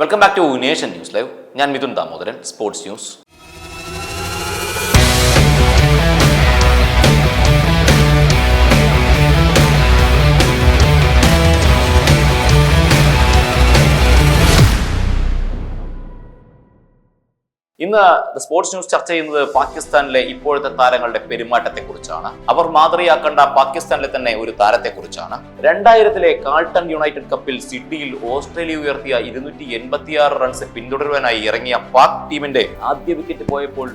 Welcome back to nation news live ഞാൻ Mithun Damodaran sports news ഇന്ന് sports news ചർച്ച ചെയ്യുന്നത് പാകിസ്ഥാനിലെ ഇപ്പോഴത്തെ താരങ്ങളുടെ പെരുമാറ്റത്തെക്കുറിച്ചാണ്. അവർ മാതൃകയാക്കേണ്ട പാകിസ്ഥാനിലെ തന്നെ ഒരു താരത്തെക്കുറിച്ചാണ്. രണ്ടായിരത്തിലെ കാൾട്ടൺ യുണൈറ്റഡ് കപ്പിൽ സിഡ്നിയിൽ ഓസ്ട്രേലിയ ഉയർത്തിയ ഇരുന്നൂറ്റി എൺപത്തിയാറ് റൺസ് പിന്തുടരുവാനായി ഇറങ്ങിയ പാക് ടീമിന്റെ ആദ്യ വിക്കറ്റ് പോയപ്പോൾ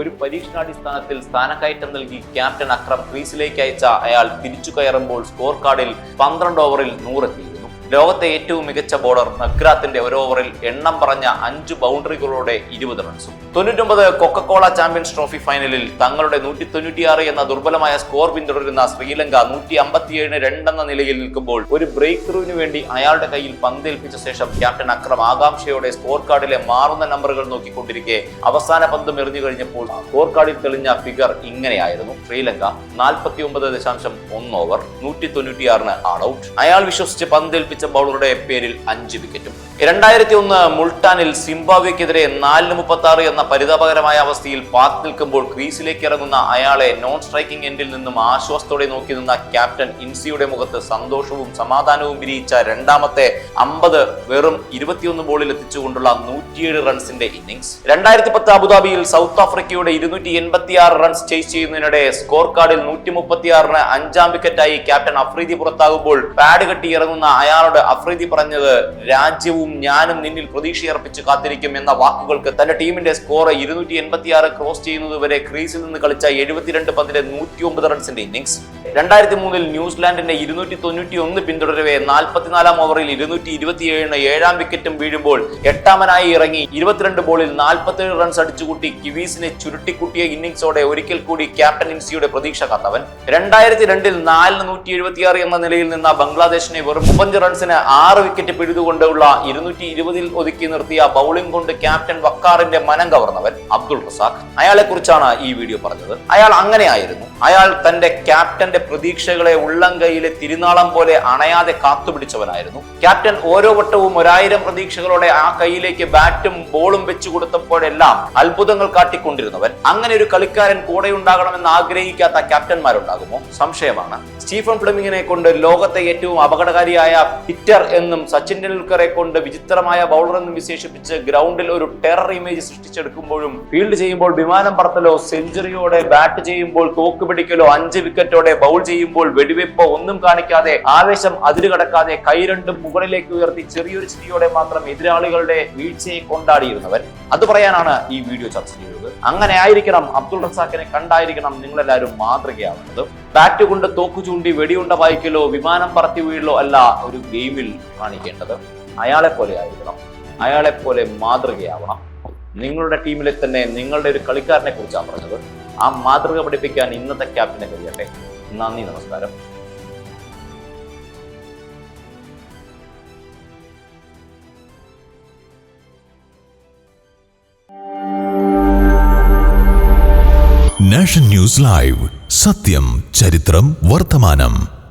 ഒരു പരീക്ഷണാടിസ്ഥാനത്തിൽ സ്ഥാനക്കയറ്റം നൽകി ക്യാപ്റ്റൻ അക്രം ക്രീസിലേക്ക് അയച്ച അയാൾ തിരിച്ചു കയറുമ്പോൾ സ്കോർ കാർഡിൽ പന്ത്രണ്ട് ഓവറിൽ നൂറെത്തിയിരുന്നു ലോകത്തെ ഏറ്റവും മികച്ച ബോളർ നഗ്രാത്തിന്റെ ഒരു ഓവറിൽ എണ്ണം പറഞ്ഞ അഞ്ച് ബൗണ്ടറികളോടെ ഇരുപത് റൺസും തൊണ്ണൂറ്റൊമ്പത് കൊക്കക്കോള ചാമ്പ്യൻസ് ട്രോഫി ഫൈനലിൽ തങ്ങളുടെ നൂറ്റി തൊണ്ണൂറ്റിയാറ് എന്ന ദുർബലമായ സ്കോർ പിന്തുടരുന്ന ശ്രീലങ്ക നൂറ്റി അമ്പത്തിയേഴിന് രണ്ടെന്ന നിലയിൽ നിൽക്കുമ്പോൾ ഒരു ബ്രേക്ക് ത്രൂവിന് വേണ്ടി അയാളുടെ കയ്യിൽ പന്തേൽപ്പിച്ച ശേഷം ക്യാപ്റ്റൻ അക്രം ആകാംക്ഷയോടെ സ്കോർ കാർഡിലെ മാറുന്ന നമ്പറുകൾ നോക്കിക്കൊണ്ടിരിക്കെ അവസാന പന്തും എറിഞ്ഞു കഴിഞ്ഞപ്പോൾ സ്കോർ കാർഡിൽ തെളിഞ്ഞ ഫിഗർ ഇങ്ങനെയായിരുന്നു. ശ്രീലങ്ക നാൽപ്പത്തി ഒമ്പത് ദശാംശം ഒന്ന് ഓവർ നൂറ്റി തൊണ്ണൂറ്റിയാറിന് ആൾ ഔട്ട് അയാൾ വിശ്വസിച്ച് പന്തേൽപ്പിച്ച ബൗളറുടെ പേരിൽ അഞ്ച് വിക്കറ്റും രണ്ടായിരത്തി ഒന്ന് മുൾട്ടാനിൽ സിംബാബ്വെക്കെതിരെ നാലിന് മുപ്പത്തി ആറ് എന്ന പരിതാപകരമായ അവസ്ഥയിൽ പാത്ത് നിൽക്കുമ്പോൾ ക്രീസിലേക്ക് ഇറങ്ങുന്ന അയാളെ നോൺ സ്ട്രൈക്കിംഗ് എൻഡിൽ നിന്നും ആശ്വാസത്തോടെ നോക്കി നിന്ന ക്യാപ്റ്റൻ ഇൻസിയുടെ മുഖത്ത് സന്തോഷവും സമാധാനവും വിരിയിച്ച രണ്ടാമത്തെ അമ്പത് വെറും ഇരുപത്തിയൊന്ന് ബോളിൽ എത്തിച്ചുകൊണ്ടുള്ള നൂറ്റിയേഴ് റൺസിന്റെ ഇന്നിംഗ്സ് രണ്ടായിരത്തി പത്ത് അബുദാബിയിൽ സൗത്ത് ആഫ്രിക്കയുടെ ഇരുന്നൂറ്റി എൺപത്തി ആറ് റൺസ് ചേസ് ചെയ്യുന്നതിനിടെ സ്കോർ കാർഡിൽ നൂറ്റി മുപ്പത്തി ആറിന് അഞ്ചാം വിക്കറ്റായി ക്യാപ്റ്റൻ അഫ്രീദി പുറത്താകുമ്പോൾ പാഡ് കെട്ടി ഇറങ്ങുന്ന അയാളോട് അഫ്രീദി പറഞ്ഞത് രാജ്യവും ഞാനും നിന്നിൽ പ്രതീക്ഷയർപ്പിച്ച് കാത്തിരിക്കും എന്ന വാക്കുകൾക്ക് തന്റെ ടീമിന്റെ സ്കോർ ഇരുന്നൂറ്റി എൺപത്തി ആറ് ക്രോസ് ചെയ്യുന്നതുവരെ ക്രീസിൽ നിന്ന് കളിച്ച എഴുപത്തിരണ്ട് പന്തിലെ നൂറ്റി ഒമ്പത് റൺസിന്റെ ഇന്നിംഗ്സ് രണ്ടായിരത്തി മൂന്നിൽ ന്യൂസിലാൻഡിന്റെ ഇരുന്നൂറ്റി തൊണ്ണൂറ്റി ഒന്ന് പിന്തുടരവേ നാൽപ്പത്തിനാലാം ഓവറിൽ ഇരുന്നൂറ്റി ഇരുപത്തിയേഴിന് ഏഴാം വിക്കറ്റും വീഴുമ്പോൾ എട്ടാമനായി ഇറങ്ങി ഇരുപത്തിരണ്ട് ബോളിൽ നാൽപ്പത്തേഴ് റൺസ് അടിച്ചുകൂട്ടി കിവീസിനെ ചുരുട്ടിക്കൂട്ടിയ ഇന്നിംഗ്സോടെ ഒരിക്കൽ കൂടി ക്യാപ്റ്റൻ ഇൻസിയുടെ പ്രതീക്ഷ കാത്തവൻ. രണ്ടായിരത്തി രണ്ടിൽ നാലിന് നൂറ്റി എഴുപത്തിയാറ് എന്ന നിലയിൽ നിന്ന ബംഗ്ലാദേശിനെ വെറും മുപ്പഞ്ച് റൺസിന് ആറ് വിക്കറ്റ് പിഴുതുകൊണ്ടുള്ള ഇരുന്നൂറ്റി ഇരുപതിൽ ഒതുക്കി നിർത്തിയ ബൗളിംഗ് കൊണ്ട് ക്യാപ്റ്റൻ വക്കാറിന്റെ മനം കവർന്നവൻ അബ്ദുൾ റസാഖ്. അയാളെ കുറിച്ചാണ് ഈ വീഡിയോ പറഞ്ഞത്. അയാൾ അങ്ങനെയായിരുന്നു. അയാൾ തന്റെ ക്യാപ്റ്റന്റെ പ്രതീക്ഷകളെ ഉള്ളംകൈയിലെ തിരുനാളം പോലെ അണയാതെ കാത്തുപിടിച്ചവനായിരുന്നു. ക്യാപ്റ്റൻ ഓരോ വട്ടവും ഒരായിരം പ്രതീക്ഷകളോടെ ആ കൈയിലേക്ക് ബാറ്റും ബോളും വെച്ചു കൊടുത്തപ്പോഴെല്ലാം അത്ഭുതങ്ങൾ കാട്ടിക്കൊണ്ടിരുന്നവൻ. അങ്ങനെ ഒരു കളിക്കാരൻ കൂടെ ഉണ്ടാകണമെന്ന് ആഗ്രഹിക്കാത്ത ക്യാപ്റ്റന്മാരുണ്ടാകുമോ? സംശയമാണ്. സ്റ്റീഫൻ ഫ്ലെമിങ്ങിനെ കൊണ്ട് ലോകത്തെ ഏറ്റവും അപകടകാരിയായ ഹിറ്റർ എന്നും സച്ചിൻ ടെണ്ടുൽക്കറെ കൊണ്ട് വിചിത്രമായ ബൗളർ എന്നും വിശേഷിപ്പിച്ച് ഗ്രൗണ്ടിൽ ഒരു ടെറർ ഇമേജ് സൃഷ്ടിച്ചെടുക്കുമ്പോഴും ഫീൽഡ് ചെയ്യുമ്പോൾ വിമാനം പറത്തലോ സെഞ്ചുറിയോടെ ബാറ്റ് ചെയ്യുമ്പോൾ തോക്ക് പിടിക്കലോ അഞ്ച് വിക്കറ്റോടെ ബൗൾ ചെയ്യുമ്പോൾ വെടിവെപ്പ് ഒന്നും കാണിക്കാതെ ആവേശം അതിരുകടക്കാതെ കൈ രണ്ടും മുകളിലേക്ക് ഉയർത്തി ചെറിയൊരു ചിരിയോടെ മാത്രം എതിരാളികളുടെ വീഴ്ചയെ കൊണ്ടാടിയിരുന്നവൻ. അത് പറയാനാണ് ഈ വീഡിയോ ചർച്ച ചെയ്തത്. അങ്ങനെ ആയിരിക്കണം അബ്ദുൾ റസാഖിനെ കണ്ടായിരിക്കണം നിങ്ങളെല്ലാവരും മാതൃകയാവുന്നത്. ബാറ്റ് കൊണ്ട് തോക്ക് ചൂണ്ടി വെടിയുണ്ട വായിക്കലോ വിമാനം പറത്തി വീഴലോ അല്ല ഒരു ഗെയിമിൽ കാണിക്കേണ്ടത്. അയാളെ പോലെ ആയിരിക്കണം. അയാളെ പോലെ മാതൃകയാവണം. നിങ്ങളുടെ ടീമിലെ തന്നെ നിങ്ങളുടെ ഒരു കളിക്കാരനെ കുറിച്ചാണ് പറഞ്ഞത്. ആ മാതൃക പഠിപ്പിക്കാൻ ഇന്നത്തെ ക്യാപ്റ്റനെ കഴിയട്ടെ. നന്ദി നമസ്കാരം. നാഷൻ ന്യൂസ് ലൈവ് സത്യം ചരിത്രം വർത്തമാനം